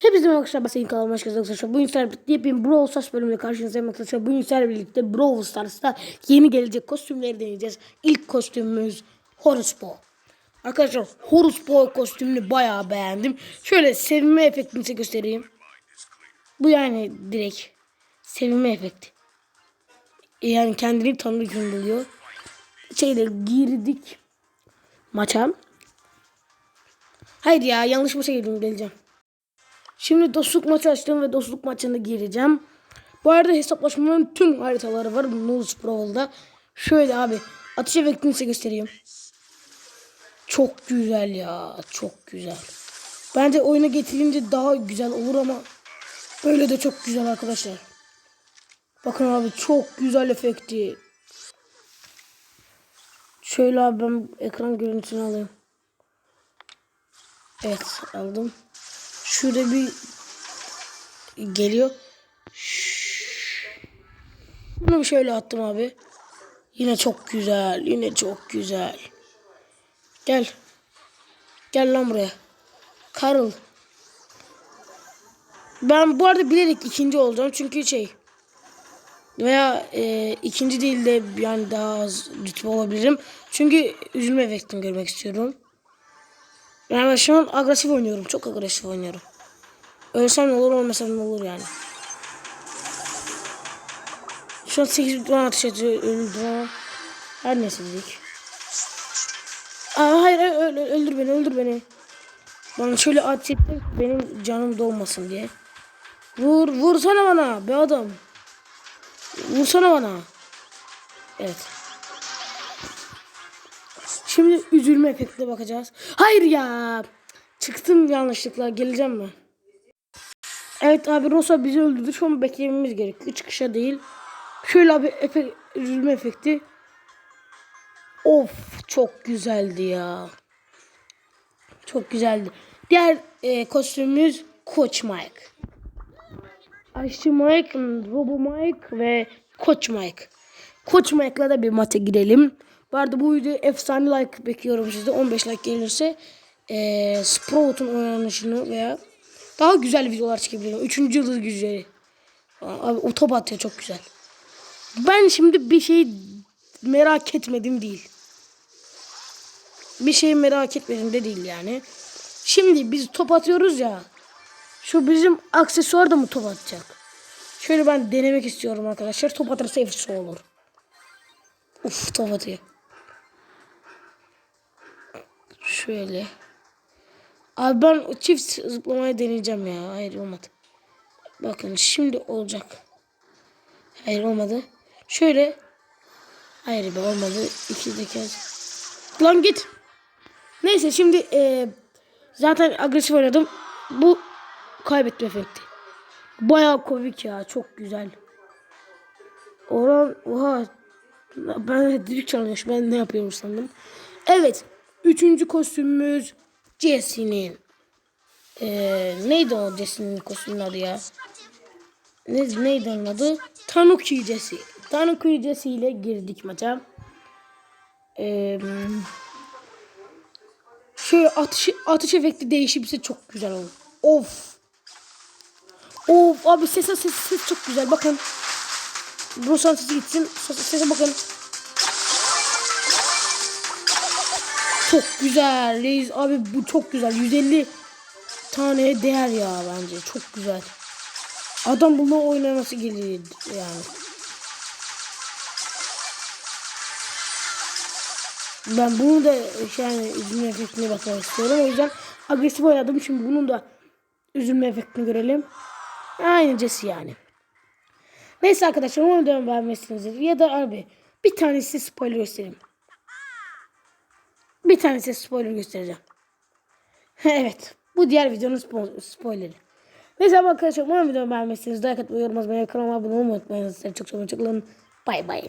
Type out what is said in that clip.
Hepinize merhaba arkadaşlar ben Sayın hoş geldiniz arkadaşlar. Bugün sizlerle birlikte yepyeni Brawl Stars bölümüyle karşınızdayım arkadaşlar. Bugün sizlerle birlikte Brawl Stars'ta yeni gelecek kostümleri deneyeceğiz. İlk kostümümüz Horus Bo. Arkadaşlar Horus Bo kostümünü bayağı beğendim. Şöyle sevinme efektini size göstereyim. Bu yani direkt sevinme efekti. Yani kendini tanrı buluyor. Şeyle girdik maça. Hayır ya yanlış maça girdim geleceğim. Şimdi dostluk maçı açtım ve dostluk maçına gireceğim. Bu arada hesaplaşmanın tüm haritaları var Nuz Pro'da. Şöyle abi atış efektini size göstereyim. Çok güzel ya. Çok güzel. Bence oyuna getirince daha güzel olur ama böyle de çok güzel arkadaşlar. Bakın abi çok güzel efekti. Şöyle abi ben ekran görüntüsünü alayım. Evet aldım. Şurada bir geliyor. Bunu şöyle attım abi. Yine çok güzel. Yine çok güzel. Gel. Gel lan buraya. Karıl. Ben bu arada bilerek ikinci olacağım. Çünkü şey veya e, ikinci değil de yani daha az rütbe olabilirim. Çünkü üzülme efektini görmek istiyorum. Yani şu an agresif oynuyorum. Çok agresif oynuyorum. Ölsem olur olmasam olur yani. Şu an 8 puan atış ediyor. Öldüm ama. Her neyse dedik. Aa, hayır hayır öl- öl- öldür beni öldür beni. Bana şöyle ateş benim canım dolmasın diye. Vur vursana bana be adam. Vursana bana. Evet. Şimdi üzülme efektine bakacağız. Hayır ya. Çıktım yanlışlıkla. Geleceğim mi? Evet abi Rosa bizi öldürdü. Şu an beklememiz gerekiyor. Çıkışa değil. Şöyle abi efe, üzülme efekti. Of çok güzeldi ya. Çok güzeldi. Diğer e, kostümümüz Koç Mike. Aşçı Mike, Robo Mike ve Koç Mike. Koç Mike'la da bir maça girelim. Bu arada bu videoya efsane like bekliyorum sizde. 15 like gelirse e, Sprout'un oynanışını veya daha güzel videolar çekebilirim. Üçüncü yıldız güzeli. Abi otop atıyor çok güzel. Ben şimdi bir şey merak etmedim değil. Bir şey merak etmedim de değil yani. Şimdi biz top atıyoruz ya. Şu bizim aksesuar da mı top atacak? Şöyle ben denemek istiyorum arkadaşlar. Top atarsa efsane olur. Uf top atıyor. Şöyle. Abi ben çift zıplamayı deneyeceğim ya. Hayır olmadı. Bakın şimdi olacak. Hayır olmadı. Şöyle. Hayır be olmadı. İki kez. Lan git. Neyse şimdi e, zaten agresif oynadım. Bu kaybetme efekti. Bayağı komik ya. Çok güzel. Oran oha. Ben düdük çalmış. Ben ne yapıyorum sandım. Evet. Üçüncü kostümümüz Jesse'nin. Ee, neydi o Jesse'nin kostümün adı ya? Ne, neydi onun adı? Tanuki Jesse. Tanuki Jesse ile girdik maça. Ee, şöyle atış, atış efekti değişirse çok güzel olur. Of. Of abi ses ses ses çok güzel. Bakın. Bruce'un sesi gitsin. Sese, sese bakın. Çok güzel. Reis abi bu çok güzel. 150 taneye değer ya bence. Çok güzel. Adam bunu oynaması gelir yani. Ben bunu da yani üzülme efektine bakmak istiyorum. O yüzden agresif oynadım. Şimdi bunun da üzülme efektini görelim. Aynıcası yani. Neyse arkadaşlar onu da beğenmişsinizdir. Ya da abi bir tanesi spoiler göstereyim. Bir tanesi spoiler göstereceğim. evet. Bu diğer videonun spo- spoileri. Neyse arkadaşlar umarım videomu beğenmişsiniz. Like atmayı, yorum yazmayı, kanalıma abone olmayı unutmayın. Sizleri çok çok çok Bay bay.